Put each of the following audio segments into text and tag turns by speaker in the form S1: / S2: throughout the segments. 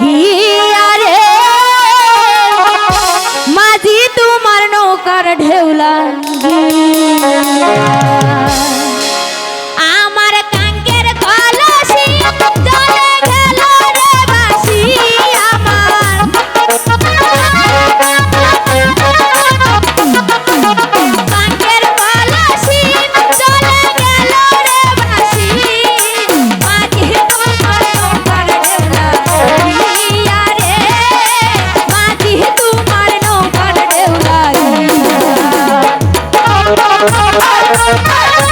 S1: গিয়া রে মাঝি তোমার নৌকার ঢেউলা গিয়া। Hey!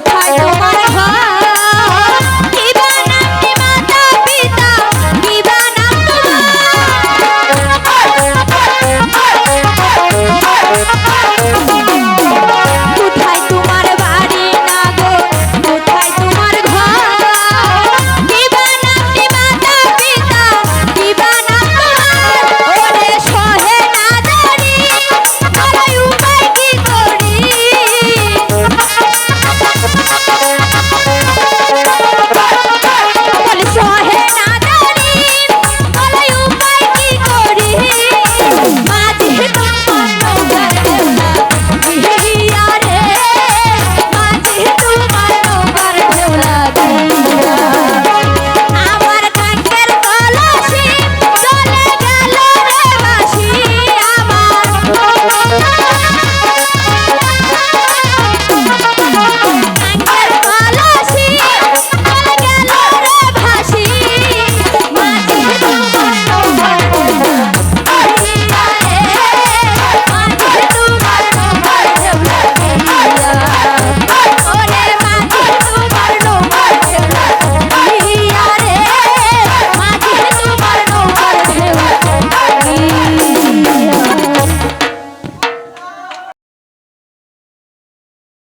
S1: title.